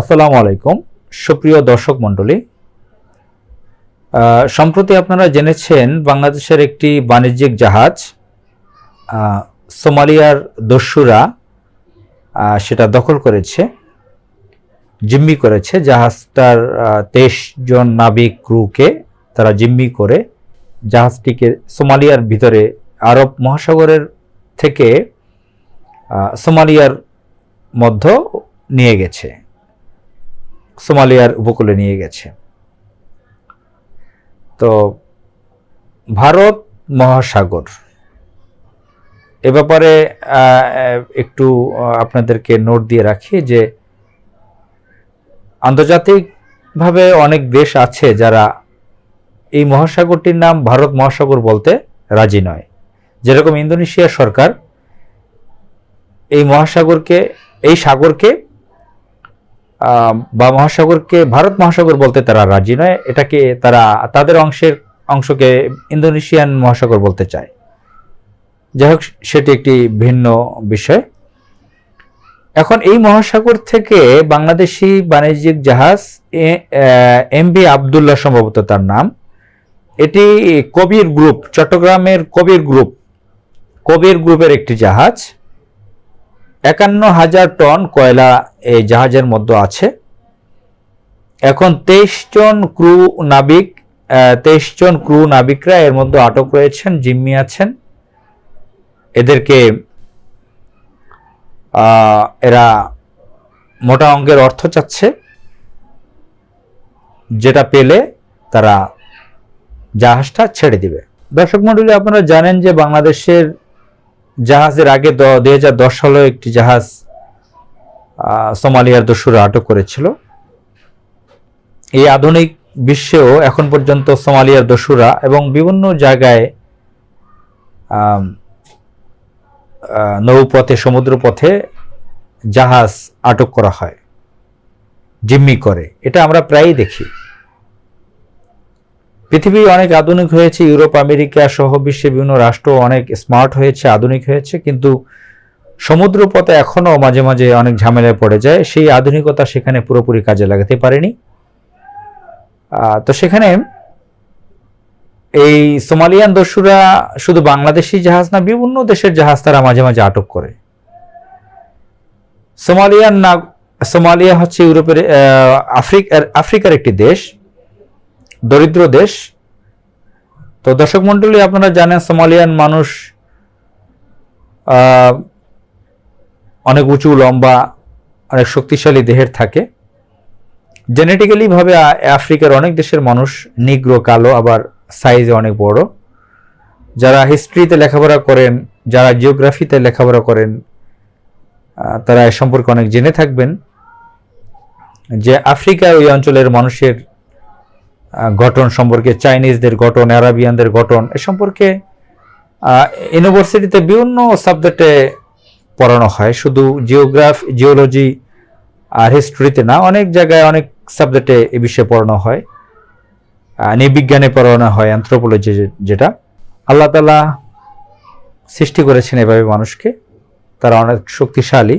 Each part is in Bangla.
আসসালামু আলাইকুম। সুপ্রিয় দর্শক মণ্ডলী সম্প্রতি আপনারা জেনেছেন বাংলাদেশের একটি বাণিজ্যিক জাহাজ সোমালিয়ার দস্যুরা সেটা দখল করেছে, জিম্মি করেছে। জাহাজটার তেইশ জন নাবিক ক্রুকে তারা জিম্মি করে জাহাজটিকে সোমালিয়ার ভিতরে, আরব মহাসাগরের থেকে সোমালিয়ার মধ্য নিয়ে গেছে। সোমালিয়ার উপকূলে নিয়ে গেছে। তো ভারত মহাসাগর, এ ব্যাপারে একটু আপনাদেরকে নোট দিয়ে রাখি যে আন্তর্জাতিকভাবে অনেক দেশ আছে যারা এই মহাসাগরটির নাম ভারত মহাসাগর বলতে রাজি নয়। যেরকম ইন্দোনেশিয়া সরকার এই মহাসাগরকে, এই সাগরকে বা মহাসাগরকে ভারত মহাসাগর বলতে তারা রাজি নয়। এটাকে তারা তাদের অংশের অংশকে ইন্দোনেশিয়ান মহাসাগর বলতে চায়। যাই হোক, সেটি একটি ভিন্ন বিষয়। এখন এই মহাসাগর থেকে বাংলাদেশি বাণিজ্যিক জাহাজ এম বি আবদুল্লাহ সম্ভবত তার নাম। এটি কবির গ্রুপ, চট্টগ্রামের কবির গ্রুপ, কবির গ্রুপের একটি জাহাজ। একান্ন হাজার টন কয়লা এই জাহাজের মধ্যে আছে। এখন তেইশ জন ক্রু নাবিক তেইশ জন ক্রু নাবিকরা এর মধ্যে আটক রয়েছেন, জিম্মি আছেন। এদেরকে এরা মোটা অঙ্কের অর্থ চাচ্ছে, যেটা পেলে তারা জাহাজটা ছেড়ে দিবে। দর্শক মন্ডলী, আপনারা জানেন যে বাংলাদেশের জাহাজের আগে দুই হাজার দশ সালে একটি জাহাজ সোমালিয়ার দস্যুরা আটক করেছিল। এই আধুনিক বিশ্বেও এখন পর্যন্ত সোমালিয়ার দস্যুরা এবং বিভিন্ন জায়গায় নৌপথে, সমুদ্রপথে জাহাজ আটক করা হয়, জিম্মি করে। এটা আমরা প্রায়ই দেখি। পৃথিবী অনেক আধুনিক হয়েছে, ইউরোপ, আমেরিকা সহ বিশ্বের বিভিন্ন রাষ্ট্র অনেক স্মার্ট হয়েছে, আধুনিক হয়েছে, কিন্তু সমুদ্র পথে এখনও মাঝে মাঝে অনেক ঝামেলায় পড়ে যায়। সেই আধুনিকতা সেখানে পুরোপুরি কাজে লাগাতে পারেনি। তো সেখানে এই সোমালিয়ান দস্যুরা শুধু বাংলাদেশি জাহাজ না, বিভিন্ন দেশের জাহাজ তারা মাঝে মাঝে আটক করে। সোমালিয়ান না সোমালিয়া হচ্ছে ইউরোপের আফ্রিকার আফ্রিকার একটি দেশ। দরিদ্র দেশ। তো দর্শক মন্ডলী আপনারা জানেন সোমালিয়ান মানুষ অনেক উঁচু, লম্বা, অনেক শক্তিশালী দেহের থাকে। জেনেটিক্যালি ভাবে আফ্রিকার অনেক দেশের মানুষ নিগ্র, কালো, আবার সাইজে অনেক বড়। যারা হিস্ট্রিতে লেখাপড়া করেন, যারা জিওগ্রাফিতে লেখাপড়া করেন তারা এ সম্পর্কে অনেক জেনে থাকবেন যে আফ্রিকার ওই অঞ্চলের মানুষের গঠন সম্পর্কে, চাইনিজদের গঠন, আরাবিয়ানদের গঠন, এ সম্পর্কে ইউনিভার্সিটিতে বিভিন্ন সাবজেক্টে পড়ানো হয়। শুধু জিওগ্রাফ জিওলজি আর হিস্ট্রিতে না, অনেক জায়গায় অনেক সাবজেক্টে এ বিষয়ে পড়ানো হয়। নৃবিজ্ঞানে পড়ানো হয় অ্যান্থ্রোপোলজি যেটা। আল্লাহ তালা সৃষ্টি করেছেন এভাবে মানুষকে। তারা অনেক শক্তিশালী।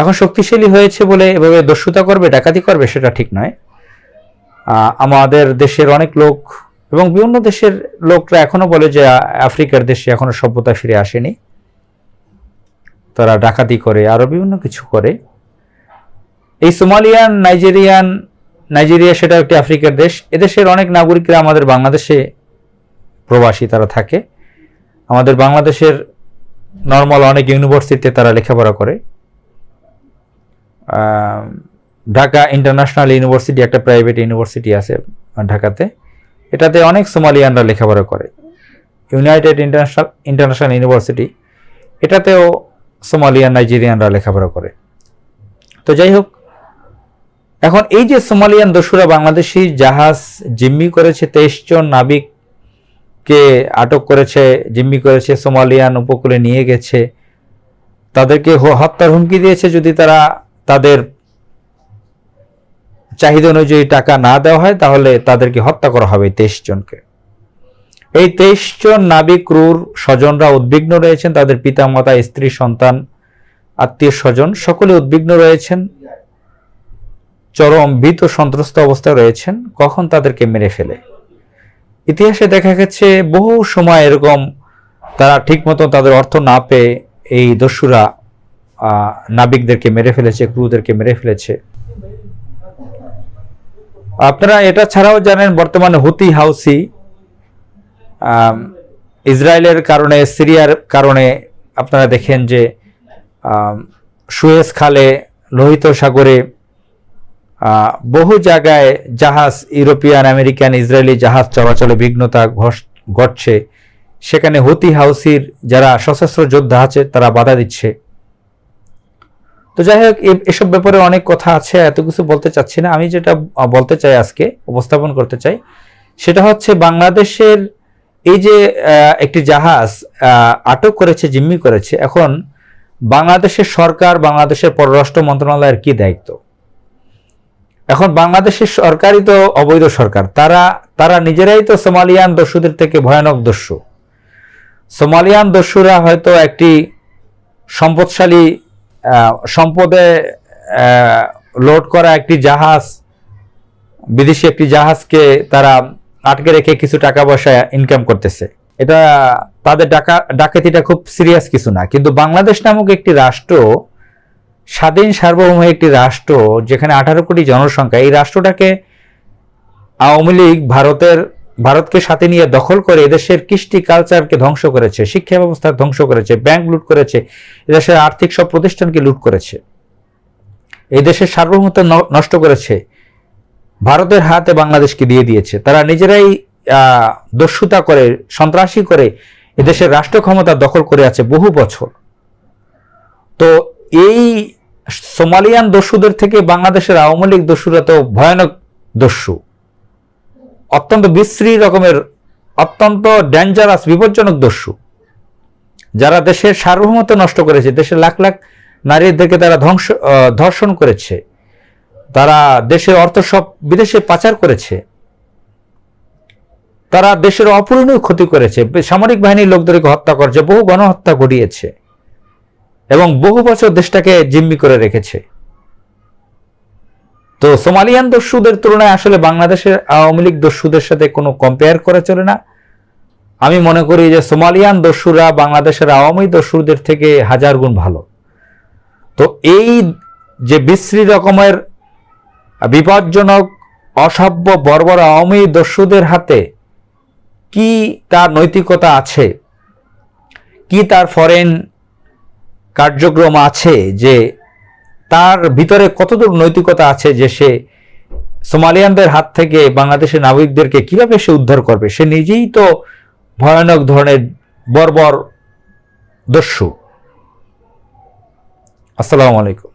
এখন শক্তিশালী হয়েছে বলে এভাবে দস্যুতা করবে, ডাকাতি করবে, সেটা ঠিক নয়। আমাদের দেশের অনেক লোক এবং বিভিন্ন দেশের লোকরা এখনও বলে যে, আফ্রিকার দেশে এখনও সভ্যতা ফিরে আসেনি। তারা ডাকাতি করে, আরও বিভিন্ন কিছু করে। এই সোমালিয়ান, নাইজেরিয়ান, নাইজেরিয়া সেটা একটি আফ্রিকার দেশ। এদেশের অনেক নাগরিকরা আমাদের বাংলাদেশে প্রবাসী, তারা থাকে। আমাদের বাংলাদেশের নর্মাল অনেক ইউনিভার্সিটিতে তারা লেখাপড়া করে। ঢাকা ইন্টারন্যাশনাল ইউনিভার্সিটি একটা প্রাইভেট ইউনিভার্সিটি আছে, ঢাকাতে। এটাতে অনেক সোমালিয়ানরা লেখাপড়া করে। ইউনাইটেড ইন্টারন্যাশনাল ইন্টারন্যাশনাল ইউনিভার্সিটি এটাতেও সোমালিয়ান, নাইজেরিয়ানরা লেখাপড়া করে। তো যাই হোক, এখন এই যে সোমালিয়ান দস্যুরা বাংলাদেশি জাহাজ জিম্মি করেছে, তেইশ জন নাবিককে আটক করেছে, জিম্মি করেছে, সোমালিয়ান উপকূলে নিয়ে গেছে, তাদেরকে হত্যার হুমকি দিয়েছে, যদি তারা তাদের চাহিদা অনুযায়ী টাকা না দেওয়া হয়, তাহলে তাদেরকে হত্যা করা হবে তেইশ জনকে। এই তেইশ জন নাবিক ক্রুর স্বজনরা উদ্বিগ্ন রয়েছেন, তাদের পিতামাতা, স্ত্রী, সন্তান, আত্মীয় স্বজন, সকলে উদ্বিগ্ন রয়েছেন, চরম ভীত সন্ত্রস্ত অবস্থায় রয়েছেন, কখন তাদেরকে মেরে ফেলে? ইতিহাসে দেখা গেছে, বহু সময় এরকম তারা ঠিকমতো তাদের অর্থ না পেয়ে এই দস্যুরা নাবিকদেরকে মেরে ফেলেছে, ক্রুদেরকে মেরে ফেলেছে। আপনারা এটা ছাড়াও জানেন বর্তমানে হুতি হাউসি ইসরায়েলের কারণে, সিরিয়ার কারণে আপনারা দেখেন যে সুয়েজ খালে, লোহিত সাগরে বহু জায়গায় জাহাজ, ইউরোপিয়ান, আমেরিকান, ইসরায়েলি জাহাজ চলাচলে বিঘ্নতা ঘটছে। সেখানে হুতি হাউসির যারা সশস্ত্র যোদ্ধা আছে, তারা বাধা দিচ্ছে। তো যাই হোক এসব ব্যাপারে অনেক কথা আছে, এত কিছু বলতে চাচ্ছি না। আমি যেটা বলতে চাই আজকে, উপস্থাপন করতে চাই, সেটা হচ্ছে বাংলাদেশের এই যে একটি জাহাজ আটক করেছে, জিম্মি করেছে, এখন বাংলাদেশের সরকার, বাংলাদেশের পররাষ্ট্র মন্ত্রণালয়ের কি দায়িত্ব? এখন বাংলাদেশের সরকারই তো অবৈধ সরকার, তারা তারা নিজেরাই তো সোমালিয়ান দস্যুদের থেকে ভয়ানক দস্যু। সোমালিয়ান দস্যুরা হয়তো একটি সম্পদশালী সম্পদে লোড করা একটি জাহাজ, বিদেশি একটি জাহাজকে তারা আটকে রেখে কিছু টাকা পয়সা ইনকাম করতেছে। এটা তাদের ডাকা, ডাকাতিটা খুব সিরিয়াস কিছু না। কিন্তু বাংলাদেশ নামক একটি রাষ্ট্র, স্বাধীন সার্বভৌম একটি রাষ্ট্র, যেখানে আঠারো কোটি জনসংখ্যা, এই রাষ্ট্রটাকে আওয়ামী লীগ ভারতের ভারতকে সাথে নিয়ে দখল করে এদেশের কৃষ্টি কালচারকে ধ্বংস করেছে, শিক্ষা ব্যবস্থা ধ্বংস করেছে ব্যাংক লুট করেছে, এদেশের আর্থিক সব প্রতিষ্ঠানকে লুট করেছে। এই দেশের সার্বভৌমত্ব নষ্ট করেছে। ভারতের হাতে বাংলাদেশকে দিয়ে দিয়েছে। তারা নিজেরাই দস্যুতা করে, সন্ত্রাসী করে এদেশের রাষ্ট্র ক্ষমতা দখল করে আছে বহু বছর। তো এই সোমালিয়ান দস্যুদের থেকে বাংলাদেশের আওয়ামী লীগ দস্যুরা তো ভয়ানক দস্যু। অত্যন্ত বিশ্রী রকমের, অত্যন্ত ডেঞ্জারাস বিপজ্জনক দস্যু। যারা দেশের সার্বভৌমত্ব নষ্ট করেছে, দেশের লাখ লাখ নারীদেরকে তারা ধ্বংস ধর্ষণ করেছে, তারা দেশের অর্থ সব বিদেশে পাচার করেছে, তারা দেশের অপূরণীয় ক্ষতি করেছে, সামরিক বাহিনীর লোকদেরকে হত্যা করেছে, বহু গণহত্যা ঘটিয়েছে এবং বহু বছর দেশটাকে জিম্মি করে রেখেছে। তো সোমালিয়ান দস্যুদের তুলনায় আসলে বাংলাদেশের আওয়ামী লীগ দস্যুদের সাথে কোনো কম্পেয়ার করা চলে না। আমি মনে করি যে সোমালিয়ান দস্যুরা বাংলাদেশের আওয়ামী দস্যুদের থেকে হাজার গুণ ভালো। তো এই যে বিশ্রী রকমের বিপজ্জনক, অসভ্য, বর্বর আওয়ামী দস্যুদের হাতে কি তার নৈতিকতা আছে? কি তার ফরেন কার্যক্রম আছে যে তার ভিতরে কতদূর নৈতিকতা আছে যে সে সোমালিয়ানদের হাত থেকে বাংলাদেশের নাগরিকদেরকে কীভাবে সে উদ্ধার করবে? সে নিজেই তো ভয়ানক ধরনের বর্বর দস্যু। আসসালামু আলাইকুম।